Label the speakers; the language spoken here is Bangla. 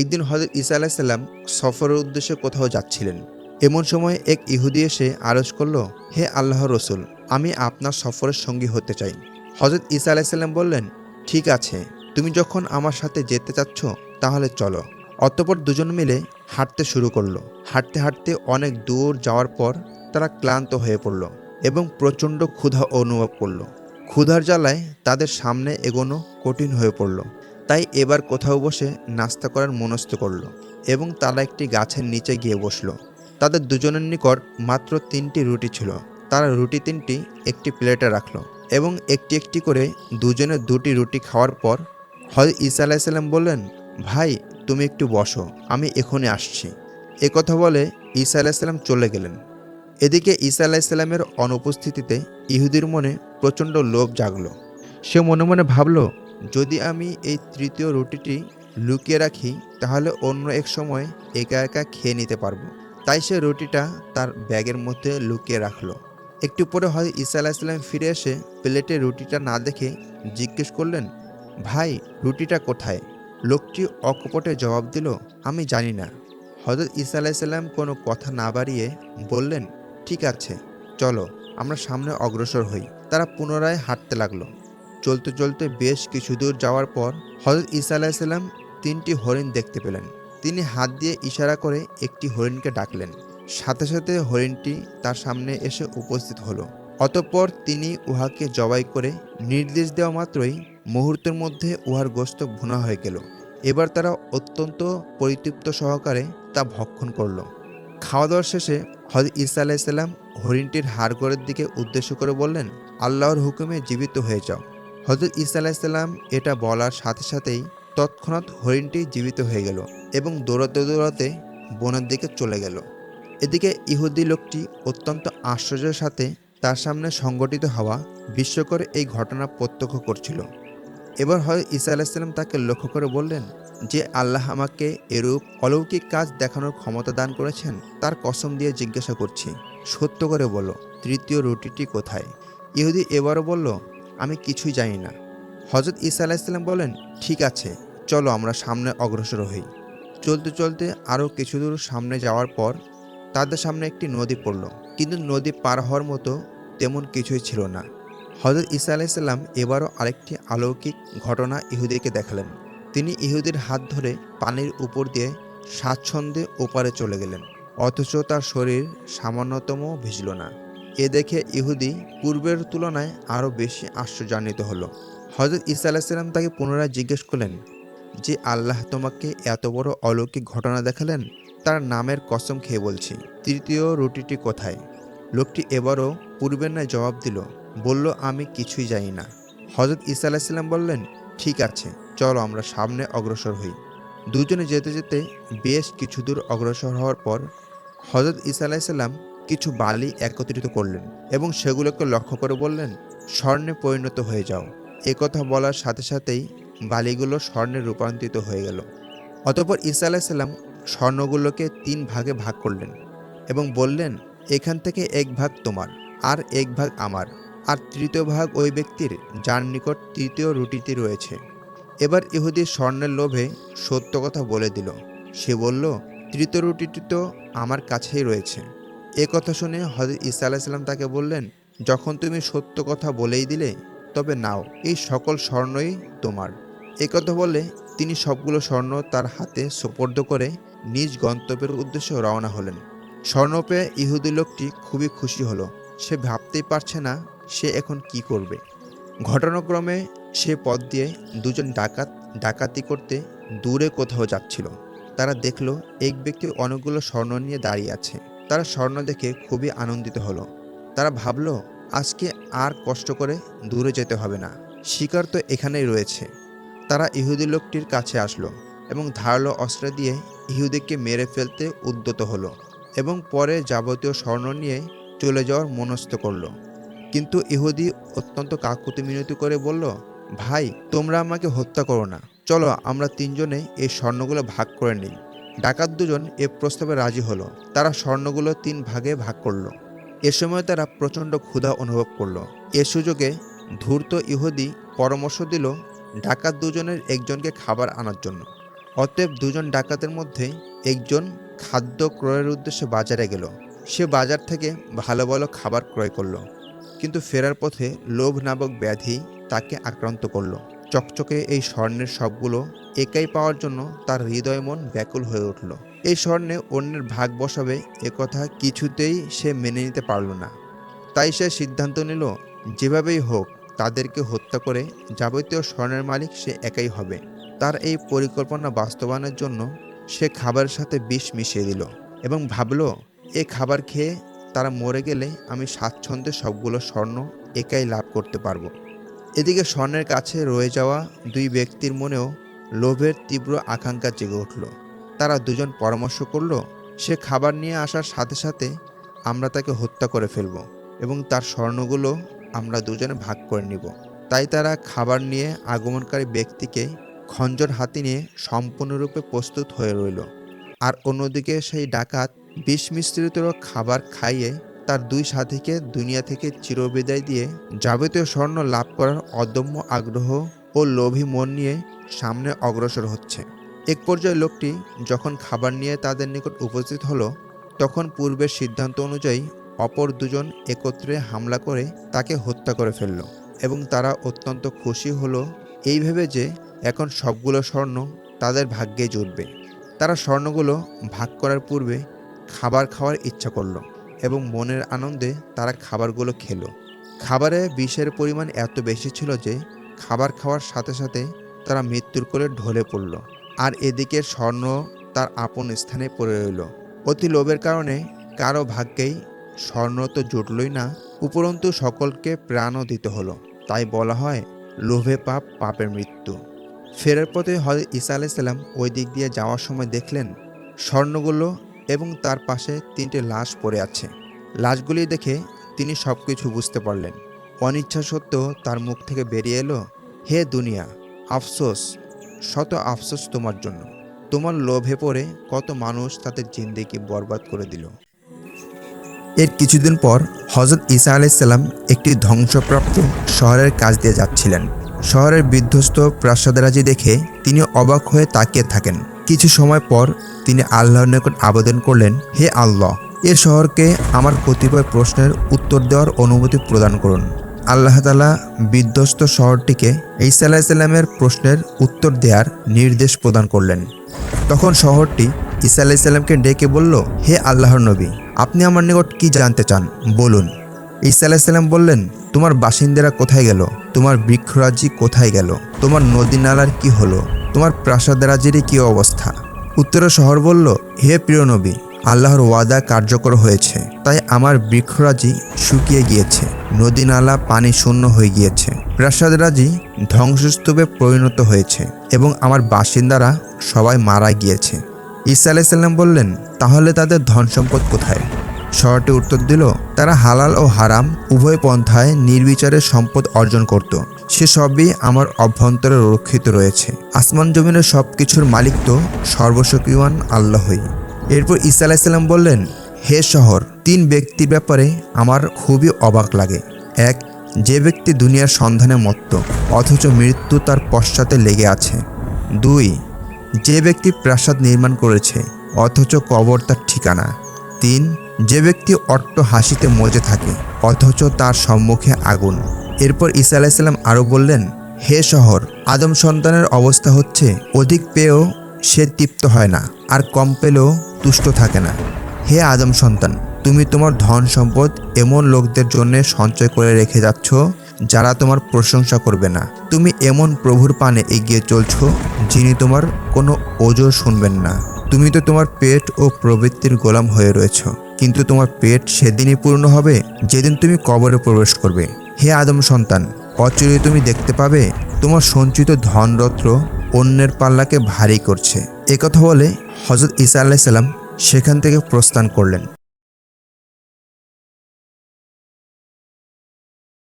Speaker 1: একদিন হজরত ঈসা আলাহিসাল্লাম সফরের উদ্দেশ্যে কোথাও যাচ্ছিলেন। এমন সময় এক ইহুদি এসে আরজ করল, হে আল্লাহ রসুল, আমি আপনার সফরের সঙ্গী হতে চাই। হজরত ঈসা আলাহিসাল্লাম বললেন, ঠিক আছে, তুমি যখন আমার সাথে যেতে চাচ্ছ, তাহলে চলো। অতপর দুজন মিলে হাঁটতে শুরু করল। হাঁটতে হাঁটতে অনেক দূর যাওয়ার পর তারা ক্লান্ত হয়ে পড়ল এবং প্রচণ্ড ক্ষুধা অনুভব করল। ক্ষুধার জ্বালায় তাদের সামনে এগোনো কঠিন হয়ে পড়ল। তাই এবার কোথাও বসে নাস্তা করার মনস্থ করল এবং তারা একটি গাছের নিচে গিয়ে বসল। তাদের দুজনের নিকট মাত্র তিনটি রুটি ছিল। তারা রুটি তিনটি একটি প্লেটে রাখল এবং একটি একটি করে দুজনে দুটি রুটি খাওয়ার পর হজরত ঈসা আলাইসাল্লাম বললেন, ভাই, তুমি একটু বসো, আমি এখনই আসছি। কথা বলে ঈসা আলাইসাল্লাম চলে গেলেন। এদিকে ঈসা আলাইসাল্লামের অনুপস্থিতিতে ইহুদির মনে প্রচণ্ড লোভ জাগলো। সে মনে মনে ভাবল যদি আমি এই তৃতীয় রুটিটি লুকিয়ে রাখি, তাহলে অন্য এক সময় একা একা খেয়ে নিতে পারব। তাই সে রুটিটা তার ব্যাগের মধ্যে লুকিয়ে রাখল। একটু পরে হয় ঈসা আলাহিসাল্লাম ফিরে এসে প্লেটে রুটিটা না দেখে জিজ্ঞেস করলেন, ভাই, রুটিটা কোথায়? লোকটি অকপটে জবাব দিল, আমি জানি না। হজরত ঈসা আলাইসাল্লাম কোনো কথা না বাড়িয়ে বললেন, ঠিক আছে, চলো, আমরা সামনে অগ্রসর হই। তারা পুনরায় হাঁটতে লাগল। চলতে চলতে বেশ কিছু দূর যাওয়ার পর হজরত ঈসা আলাইসাল্লাম তিনটি হরিণ দেখতে পেলেন। তিনি হাত দিয়ে ইশারা করে একটি হরিণকে ডাকলেন। সাথে সাথে হরিণটি তার সামনে এসে উপস্থিত হলো। অতঃপর তিনি উহাকে জবাই করে নির্দেশ দেওয়া মাত্রই মুহূর্তের মধ্যে উহার গোস্ত ভুনা হয়ে গেল। এবার তারা অত্যন্ত পরিতৃপ্ত সহকারে তা ভক্ষণ করল। খাওয়া দাওয়ার শেষে হজরত ঈসা আলাইসাল্লাম হরিণটির হাড়গড়ের দিকে উদ্দেশ্য করে বললেন, আল্লাহর হুকুমে জীবিত হয়ে যাও। হজরত ঈসা আলাইসাল্লাম এটা বলার সাথে সাথেই তৎক্ষণাৎ হরিণটি জীবিত হয়ে গেল এবং দৌড়াতে দৌড়াতে বনের দিকে চলে গেল। এদিকে ইহুদি লোকটি অত্যন্ত আশ্চর্যের সাথে তার সামনে সংগঠিত হওয়া বিস্ময়কর এই ঘটনা প্রত্যক্ষ করছিল। এবার হয় ঈসা আলাহিসাল্লাম তাকে লক্ষ্য করে বললেন যে, আল্লাহ আমাকে এরূপ অলৌকিক কাজ দেখানোর ক্ষমতা দান করেছেন, তার কসম দিয়ে জিজ্ঞাসা করছি। সত্য করে বলো, তৃতীয় রুটিটি কোথায়? ইহুদি এবারও বলল আমি কিছুই জানি না। হজরত ঈসা আলাহিসাল্লাম বলেন, ঠিক আছে, চলো আমরা সামনে অগ্রসর হই। চলতে চলতে আরও কিছু দূর সামনে যাওয়ার পর তাদের সামনে একটি নদী পড়ল। কিন্তু নদী পার হওয়ার মতো তেমন কিছুই ছিল না। হজরত ঈসা আলাইসাল্লাম এবারও আরেকটি অলৌকিক ঘটনা ইহুদিকে দেখালেন। তিনি ইহুদির হাত ধরে পানির উপর দিয়ে স্বাচ্ছন্দ্যে ওপারে চলে গেলেন, অথচ তার শরীর সামান্যতম ভিজল না। এ দেখে ইহুদি পূর্বের তুলনায় আরও বেশি আশ্চর্যান্বিত হলো। হজরত ঈসা আলাইসাল্লাম তাকে পুনরায় জিজ্ঞেস করলেন, যে আল্লাহ তোমাকে এত বড় অলৌকিক ঘটনা দেখালেন? তার নামের কসম খেয়ে বলছি, তৃতীয় রুটিটি কোথায়? লোকটি এবারও পূর্বের ন্যায় জবাব দিল, বলল, আমি কিছুই জানি না। হজরত ঈসা আলাহিসাল্লাম বললেন, ঠিক আছে, চলো আমরা সামনে অগ্রসর হই। দুজনে যেতে যেতে বেশ কিছু দূর অগ্রসর হওয়ার পর হজরত ঈসা আলাহিসাল্লাম কিছু বালি একত্রিত করলেন এবং সেগুলোকে লক্ষ্য করে বললেন, স্বর্ণে পরিণত হয়ে যাও। কথা বলার সাথে সাথেই বালিগুলো স্বর্ণে রূপান্তরিত হয়ে গেল। অতপর ঈসা আলাহিসাল্লাম স্বর্ণগুলোকে তিন ভাগে ভাগ করলেন এবং বললেন, এখান থেকে এক ভাগ তোমার আর এক ভাগ আমার, আর তৃতীয় ভাগ ওই ব্যক্তির যার নিকট তৃতীয় রুটিটি রয়েছে। এবার ইহুদি স্বর্ণের লোভে সত্য কথা বলে দিল। সে বলল, তৃতীয় রুটিটি তো আমার কাছেই রয়েছে। এ কথা শুনে হজরত ঈসা আলাহিসাল্লাম তাকে বললেন, যখন তুমি সত্য কথা বলেই দিলে, তবে নাও, এই সকল স্বর্ণই তোমার। কথা বলে তিনি সবগুলো স্বর্ণ তার হাতে সোপর্দ করে নিজ গন্তব্যের উদ্দেশ্যে রওনা হলেন। স্বর্ণ পেয়ে ইহুদি লোকটি খুবই খুশি হলো। সে ভাবতেই পারছে না সে এখন কি করবে। ঘটনাক্রমে সে পথ দিয়ে দুজন ডাকাত, ডাকাতি করতে দূরে কোথাও যাচ্ছিল। তারা দেখল, এক ব্যক্তি অনেকগুলো স্বর্ণ নিয়ে দাঁড়িয়ে আছে। তারা স্বর্ণ দেখে খুবই আনন্দিত হলো। তারা ভাবলো, আজকে আর কষ্ট করে দূরে যেতে হবে না। শিকার তো এখানেই রয়েছে। তারা ইহুদি লোকটির কাছে আসলো এবং ধারালো অস্ত্র দিয়ে ইহুদিকে মেরে ফেলতে উদ্যত হলো এবং পরে যাবতীয় স্বর্ণ নিয়ে চলে যাওয়ার মনস্থ করল। কিন্তু ইহুদি অত্যন্ত কাকুতি মিনতি করে বলল, ভাই, তোমরা আমাকে হত্যা করো না। চলো, আমরা তিনজনে এই স্বর্ণগুলো ভাগ করে নিই। ডাকাত দুজন এ প্রস্তাবে রাজি হলো। তারা স্বর্ণগুলো তিন ভাগে ভাগ করল। এ সময় তারা প্রচণ্ড ক্ষুধা অনুভব করল। এ সুযোগে ধূর্ত ইহুদি পরামর্শ দিল ডাকাত দুজনের একজনকে খাবার আনার জন্য। অতএব দুজন ডাকাতের মধ্যে একজন খাদ্য ক্রয়ের উদ্দেশ্যে বাজারে গেল। সে বাজার থেকে ভালো ভালো খাবার ক্রয় করল। কিন্তু ফেরার পথে লোভ নামক ব্যাধি তাকে আক্রান্ত করল। চকচকে এই স্বর্ণের সবগুলো একাই পাওয়ার জন্য তার হৃদয় মন ব্যাকুল হয়ে উঠল। এই স্বর্ণে অন্যের ভাগ বসাবে একথা কিছুতেই সে মেনে নিতে পারল না। তাই সে সিদ্ধান্ত নিল, যেভাবেই হোক, তাদেরকে হত্যা করে যাবতীয় স্বর্ণের মালিক সে একাই হবে। তার এই পরিকল্পনা বাস্তবায়নের জন্য সে খাবারের সাথে বিষ মিশিয়ে দিল এবং ভাবল, এ খাবার খেয়ে তারা মরে গেলে আমি স্বাচ্ছন্দ্যে সবগুলো স্বর্ণ একাই লাভ করতে পারব। এদিকে স্বর্ণের কাছে রয়ে যাওয়া দুই ব্যক্তির মনেও লোভের তীব্র আকাঙ্ক্ষা জেগে উঠল। তারা দুজন পরামর্শ করল, সে খাবার নিয়ে আসার সাথে সাথে আমরা তাকে হত্যা করে ফেলব এবং তার স্বর্ণগুলো আমরা দুজনে ভাগ করে নিব। তাই তারা খাবার নিয়ে আগমনকারী ব্যক্তিকে খঞ্জর হাতি নিয়ে সম্পূর্ণরূপে প্রস্তুত হয়ে রইল। আর অন্যদিকে সেই ডাকাত বিষ মিশ্রিত খাবার খাইয়ে তার দুই সাথীকে দুনিয়া থেকে চিরবিদায় দিয়ে যাবতীয় স্বর্ণ লাভ করার অদম্য আগ্রহ ও লোভী মন নিয়ে সামনে অগ্রসর হচ্ছে। এক পর্যায়ে লোকটি যখন খাবার নিয়ে তাদের নিকট উপস্থিত হলো, তখন পূর্বের সিদ্ধান্ত অনুযায়ী অপর দুজন একত্রে হামলা করে তাকে হত্যা করে ফেলল এবং তারা অত্যন্ত খুশি হলো এই ভেবে যে এখন সবগুলো স্বর্ণ তাদের ভাগ্যে জুটবে। তারা স্বর্ণগুলো ভাগ করার পূর্বে খাবার খাওয়ার ইচ্ছা করল এবং মনের আনন্দে তারা খাবারগুলো খেলো। খাবারে বিষের পরিমাণ এত বেশি ছিল যে খাবার খাওয়ার সাথে সাথে তারা মৃত্যুর কোলে ঢলে পড়ল, আর এদিকে স্বর্ণ তার আপন স্থানে পড়ে রইল। অতি লোভের কারণে কারও ভাগ্যেই স্বর্ণ তো জুটলই না, উপরন্তু সকলকে প্রাণও দিতে হলো। তাই বলা হয়, লোভে পাপ, পাপের মৃত্যু। ফেরার পথে হজরত ঈসা আলাইসাল্লাম ওই দিক দিয়ে যাওয়ার সময় দেখলেন, স্বর্ণগুলো এবং তার পাশে তিনটে লাশ পড়ে আছে। লাশগুলি দেখে তিনি সব কিছু বুঝতে পারলেন। অনিচ্ছা সত্ত্বেও তার মুখ থেকে বেরিয়ে এলো, হে দুনিয়া আফসোস, শত আফসোস তোমার জন্য। তোমার লোভে পড়ে কত মানুষ তাদের জিন্দেগি বরবাদ করে দিল। এর কিছুদিন পর হজরত ঈসা আলাইসাল্লাম একটি ধ্বংসপ্রাপ্ত শহরের কাজ দিয়ে যাচ্ছিলেন। শহরের বিধ্বস্ত প্রাসাদরাজি দেখে তিনি অবাক হয়ে তাকিয়ে থাকেন। কিছু সময় পর তিনি আল্লাহর নিকট আবেদন করলেন, হে আল্লাহ, এ শহরকে আমার কতিপয় প্রশ্নের উত্তর দেওয়ার অনুমতি প্রদান করুন। আল্লাহ তালা বিধ্বস্ত শহরটিকে ঈসা আলাহিসাল্লামের প্রশ্নের উত্তর দেওয়ার নির্দেশ প্রদান করলেন। তখন শহরটি ঈসা আলাহিসাল্লামকে ডেকে বলল, হে আল্লাহর নবী, আপনি আমার নিকট কি জানতে চান? বলুন। ঈসা আলাহিসাল্লাম বললেন, তোমার বাসিন্দারা কোথায় গেল? তোমার বৃক্ষরাজি কোথায় গেল? তোমার নদী নালার কি হলো? তোমার প্রাসাদরাজিরই কি অবস্থা? উত্তরা শহর বলল, হে প্রিয় নবী আল্লাহর ওয়াদা কার্যকর হয়েছে। তাই আমার বৃক্ষরাজি শুকিয়ে গিয়েছে। নদী নালা, পানি শূন্য হয়ে গিয়েছে। প্রাসাদরাজি ধ্বংসস্তূপে পরিণত হয়েছে এবং আমার বাসিন্দারা সবাই মারা গিয়েছে। ঈসা আলাইসাল্লাম বললেন, তাহলে তাদের ধন সম্পদ কোথায়? শহরটি উত্তর দিল, তারা হালাল ও হারাম উভয় পন্থায় নির্বিচারে সম্পদ অর্জন করত। সে সবই আমার অভ্যন্তরে রক্ষিত রয়েছে। আসমান জমিনের সব কিছুর মালিক তো সর্বশক্তিমান আল্লাহই। এরপর ঈসা আলাইসাল্লাম বললেন, হে শহর, তিন ব্যক্তির ব্যাপারে আমার খুবই অবাক লাগে। এক, যে ব্যক্তি দুনিয়ার সন্ধানে মত্ত, অথচ মৃত্যু তার পশ্চাতে লেগে আছে। দুই, যে ব্যক্তি প্রাসাদ নির্মাণ করেছে, অথচ কবর তার ঠিকানা। তিন, যে ব্যক্তি অট্ট হাসিতে মজে থাকে, অথচ তার সম্মুখে আগুন। এরপর ঈসা আলাইসাল্লাম আরও বললেন, হে শহর, আদম সন্তানের অবস্থা হচ্ছে, অধিক পেয়েও সে তৃপ্ত হয় না, আর কম পেলেও তুষ্ট থাকে না। হে আদম সন্তান, তুমি তোমার ধন সম্পদ এমন লোকদের জন্য সঞ্চয় করে রেখে যাচ্ছ, যারা তোমার প্রশংসা করবে না। তুমি এমন প্রভুর পানে এগিয়ে চলছ, যিনি তোমার কোনো ওজো শুনবেন না। তুমি তো তোমার পেট ও প্রবৃত্তির গোলাম হয়ে রয়েছ, কিন্তু তোমার পেট সেদিনই পূর্ণ হবে, যেদিন তুমি কবরে প্রবেশ করবে। হে আদম সন্তান অচিরে তুমি দেখতে পাবে, তোমার সঞ্চিত ধনরত্ন অন্যের পাল্লাকে ভারী করছে। একথা বলে হজরত ঈসা আলাইসাল্লাম সেখান থেকে প্রস্থান করলেন।